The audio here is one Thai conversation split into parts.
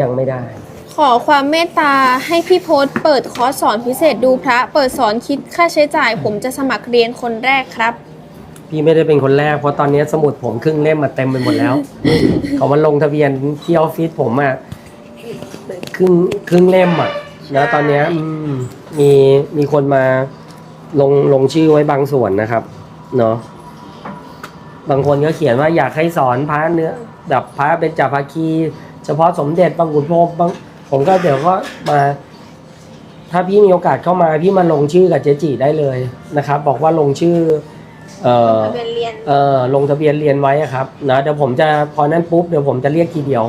ยังไม่ได้ ขอความเมตตาให้พี่โพสต์เปิดคอร์สสอนพิเศษดูพระ เปิดสอนคิดค่าใช้จ่าย ผมจะสมัครเรียนคนแรกครับ พี่ไม่ได้เป็นคนแรกเพราะตอนนี้สมุดผมครึ่งเล่มมาเต็มไปหมดแล้ว เขามาลงทะเบียนที่ออฟฟิศผมอะครึ่งครึ่งเล่มอะแล้วตอนเนี้ยอืมมีมีคนมาลงลงชื่อไว้บางส่วนนะครับ เนาะบางคนก็เขียนว่าอยากให้สอนพระเนื้อแบบพระเป็นจาภาคี เฉพาะสมเด็จบางขุนพรหมบางผมก็เดี๋ยวก็มา ถ้าพี่มีโอกาสเข้ามาพี่มาลงชื่อกับเจจิได้เลยนะครับ บอกว่าลงชื่อ เอ่อทะเบียนเรียนเอ่อลงทะเบียนเรียนไว้อะครับนะเดี๋ยวผมจะพอนั้นปุ๊บเดี๋ยวผมจะเรียกทีเดียว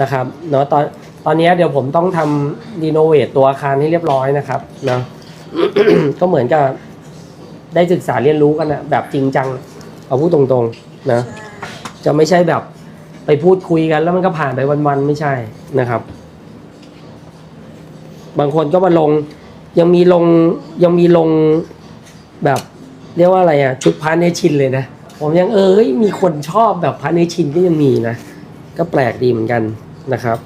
นะครับเนาะตอนตอนนี้เดี๋ยวผมต้องทำรีโนเวทตัวอาคารให้เรียบร้อยนะครับเนาะ ก็เหมือนกับได้ศึกษาเรียนรู้กันนะแบบจริงจัง เอาพูดตรงๆนะ จะไม่ใช่แบบ ไปพูดคุยกันแล้วมันก็ผ่านไปวันๆไม่ใช่นะครับ บางคนก็มาลงยังมีลงยังมีลงแบบเรียกว่าอะไรอะชุดพระเนชินเลยนะ ผมยังเอ้ยมีคนชอบแบบพระเนชินก็ยังมีนะ ก็แปลกดีเหมือนกันนะครับ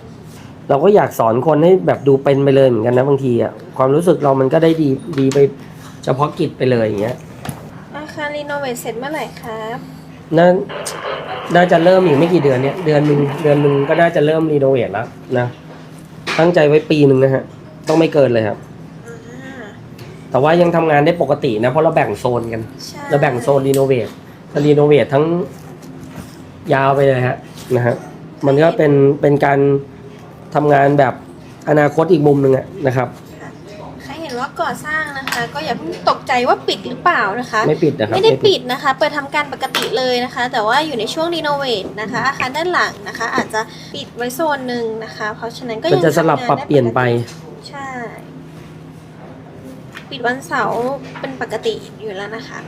เราก็อยากสอนคนให้แบบดูเป็นไปเลยเหมือนกันนะบางทีอะความรู้สึกเรามันก็ได้ดีดีไปเฉพาะกิจไปเลยอย่างเงี้ยอาคารรีโนเวทเสร็จเมื่อไหร่ครับ น่าน่าจะเริ่มอีกไม่กี่เดือนเนี้ยเดือนหนึ่งเดือนหนึ่งก็น่าจะเริ่มรีโนเวทแล้วนะตั้งใจไว้ปีหนึ่งนะฮะ ต้องไม่เกินเลยครับอ่าแต่ว่ายังทำงานได้ปกตินะ เพราะเราแบ่งโซนกันใช่เราแบ่งโซนรีโนเวทถ้ารีโนเวททั้งยาวไปเลยฮะนะฮะมันก็เป็นเป็นการทำงานแบบอนาคตอีกมุมหนึ่งอะนะครับใครเห็น ว่าก่อสร้างนะคะ ก็อย่าเพิ่งตกใจว่าปิดหรือเปล่านะคะ ไม่ปิดนะครับไม่ได้ปิดนะคะ เปิดทำการปกติเลยนะคะ แต่ว่าอยู่ในช่วงรีโนเวทนะคะ อาคารด้านหลังนะคะ อาจจะปิดไว้โซนหนึ่งนะคะ เพราะฉะนั้นก็มันยังจะสลับทำงาปรับด้เปลี่ยนไป ใช่ ปิดวันเสาร์เป็นปกติอยู่แล้วนะคะ